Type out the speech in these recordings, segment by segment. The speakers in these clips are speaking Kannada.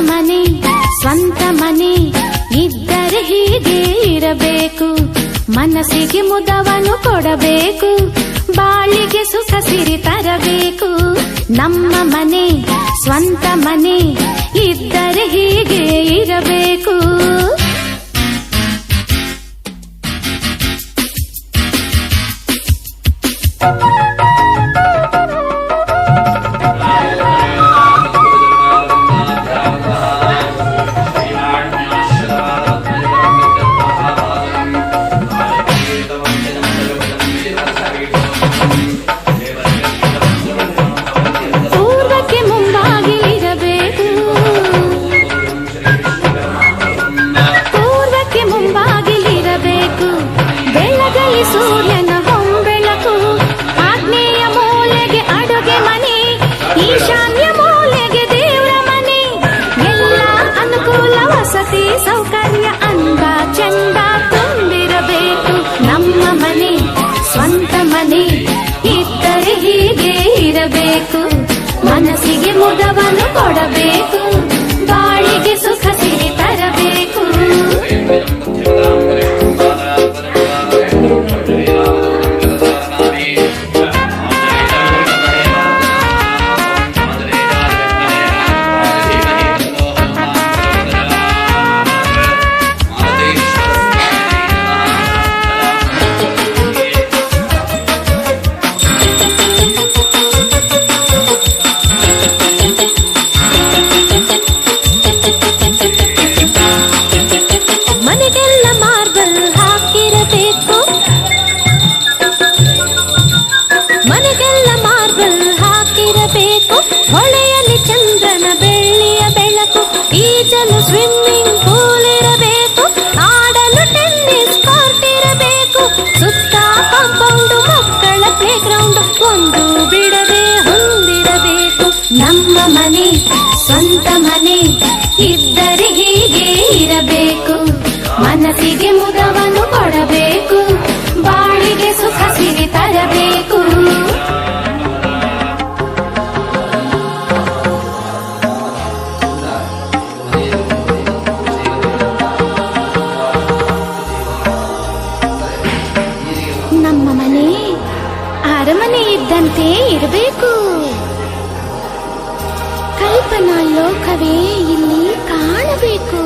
ಮನೆ, ಸ್ವಂತ ಮನೆ, ಇದ್ದರೆ ಹೀಗೆ ಇರಬೇಕು. ಮನಸ್ಸಿಗೆ ಮುದವನ್ನು ಕೊಡಬೇಕು, ಬಾಳಿಗೆ ಸುಖ ಸಿರಿ ತರಬೇಕು. ನಮ್ಮ ಮನೆ, ಸ್ವಂತ ಮನೆ, ಇದ್ದರೆ ಹೀಗೆ ಇರಬೇಕು. ನಮ್ಮ ಮನೆ, ಸ್ವಂತ ಮನೆ, ಇದ್ದರೆ ಹೀಗೆ ಇರಬೇಕು. ಮನಸ್ಸಿಗೆ ಮುದವನ್ನು ಕೊಡಬೇಕು, ಬಾಳಿಗೆ ಸುಖ ಸಿರಿ ತರಬೇಕು. ನಮ್ಮ ಮನೆ ಅರಮನೆ ಇದ್ದಂತೆ ಇರಬೇಕು. ಕಲ್ಪನಾ ಲೋಕವೇ ಇಲ್ಲಿ ಕಾಣಬೇಕು.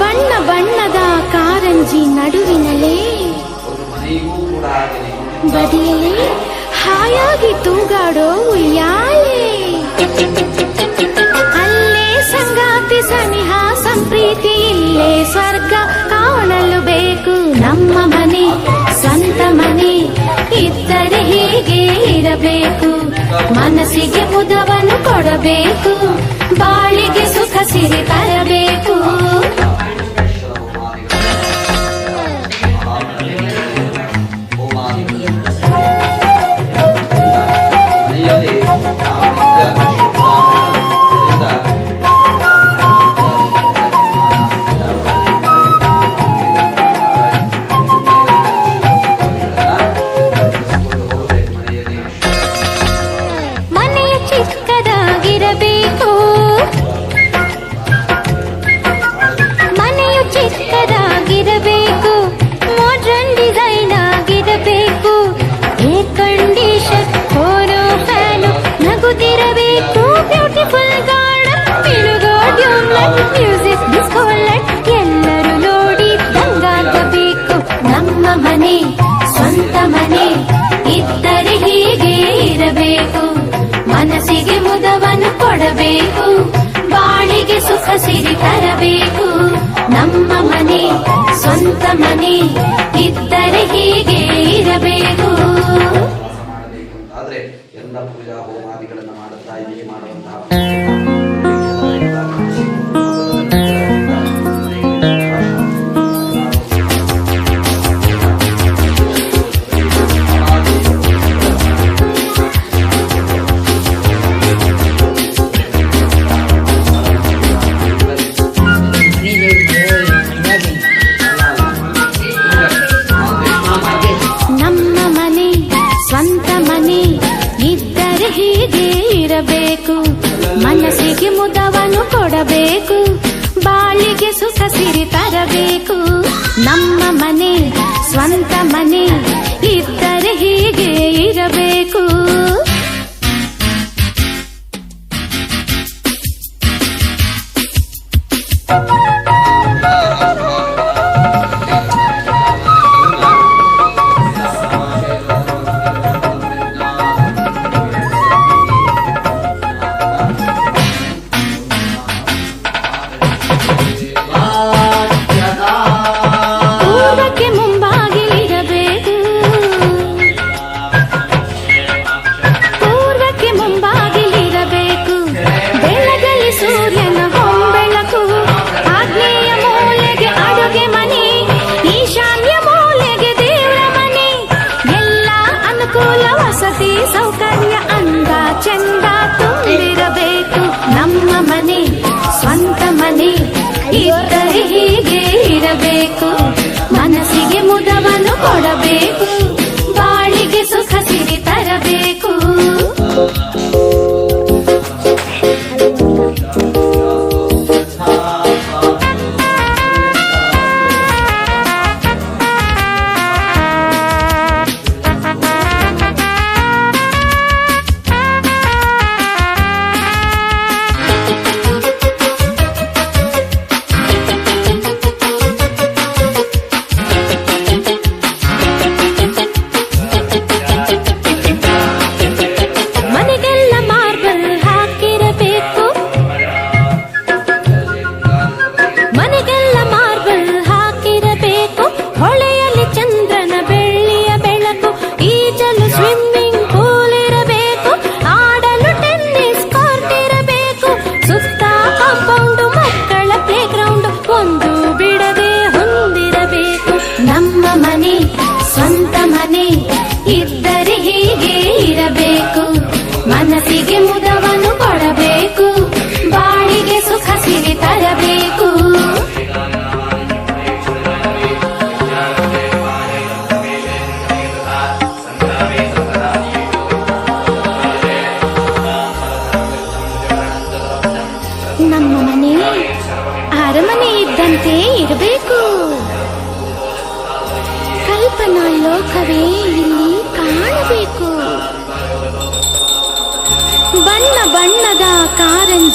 ಬಣ್ಣ ಬಣ್ಣದ ಕಾರಂಜಿ ನಡುವಿನಲೇ ಬದಿಯಲೇ ಹಾಯಾಗಿ ತೂಗಾಡೋ ಉಯ್ಯಾಲೆ. ಅಲ್ಲೇ ಸಂಗಾತಿ ಸನಿಹ ಸಂಪ್ರೀತಿ, ಇಲ್ಲೇ ಸ್ವರ್ಗ ಕಾಣಲು ಬೇಕು ನಮ್ಮ ಮನೆ. ಇದ್ದರೆ ಹೀಗೆ ಇರಬೇಕು. ಮನಸ್ಸಿಗೆ ಮುದವನ್ನು ಕೊಡಬೇಕು. ಬಾಳಿಗೆ ಸುಖ ಸಿರಿ ತರಬೇಕು. ಕಂಡೀಷನ್ ಓರೋ ಫ್ಯಾನು ನಗುತ್ತಿರಬೇಕು ಬ್ಯೂಟಿಫುಲ್ ಗಾರ್ಡನ್ ಮಿನುಗೋ ಟ್ಯೂನ್ಲೈಟ್ ಮ್ಯೂಸಿಕ್, ಡಿಸ್ಕೋ ಲೈಟ್. ಎಲ್ಲರೂ ನೋಡಿ ದಂಗಾಗಬೇಕು. ನಮ್ಮ ಮನೆ, ಸ್ವಂತ ಮನೆ. ಇದ್ದರೆ ಹೀಗೆ ಇರಬೇಕು. ಮನಸ್ಸಿಗೆ ಮುದವನ್ನು ಕೊಡಬೇಕು. ಬಾಳಿಗೆ ಸುಖ ಸಿರಿ ತರಬೇಕು. ನಮ್ಮ ಮನೆ, ಸ್ವಂತ ಮನೆ. ಇದ್ದರೆ ಹೀಗೆ ಇರಬೇಕು. ಪೂಜಾ ಹೋಮಾದಿಗಳನ್ನು ಮಾಡುತ್ತಾ ಇದೇ ಮಾಡುವಂತಹ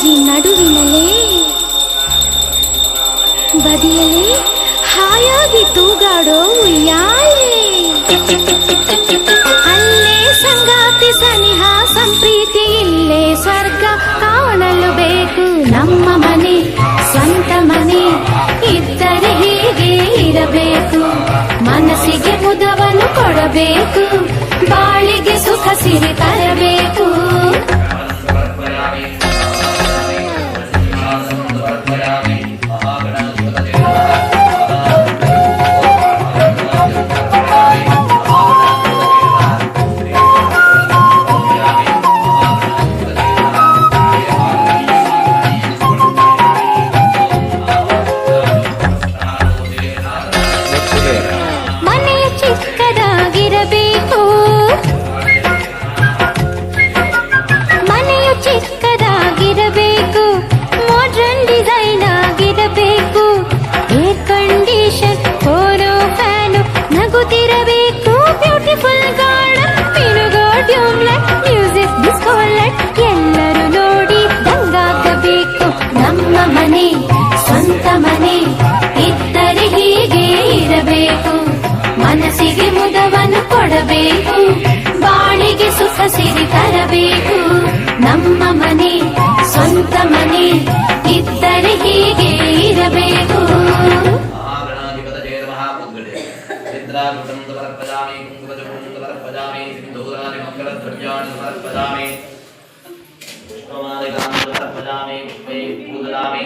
ಹೆಜ್ಜೆ ನಡುವಿನಲೇ ಬದಿಯಲ್ಲಿ ಹಾಯಾಗಿ ತೂಗಾಡೋ ಉಯ್ಯಾಲೆ ಅಲ್ಲೇ ಸಂಗಾತಿ ಸನಿಹ, ಸಂಪ್ರೀತಿ ಇಲ್ಲೇ ಸ್ವರ್ಗ ಕಾಣಲು ಬೇಕು ನಮ್ಮ ಮನೆ, ಸ್ವಂತ ಮನೆ, ಇದ್ದರೆ ಹೀಗೆ ಇರಬೇಕು. ಮನಸ್ಸಿಗೆ ಮುದವನ್ನು ಕೊಡಬೇಕು, ಬಾಳಿಗೆ ಸುಖ ಸಿರಿತ ஆகிற ಉತ್ತಮನೆ ಇದ್ದರೆ ಹೀಗೆ ಇರಬೇಕು ಪುಷ್ಪಮಾಲೆ ಪೂಜಲಾಮಿ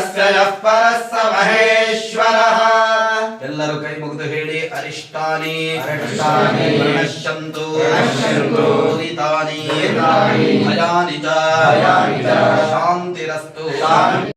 ಯಃ ಪರಸ್ಸ ಮಹೇಶ್ವರಃ ಎಲ್ಲರೂ ಕೈ ಮುಗಿದು ಹೇಳಿ ಅರಿಷ್ಟಾನಿ ಅರಿಷ್ಟಾನಿ ಪ್ರಣಶ್ಯಂತು ಪ್ರಣಶ್ಯಂತು ಉದಿತಾನಿ ಉದಿತಾನಿ ಅಯಾನಿ ಚ ಅಯಾನಿ ಚ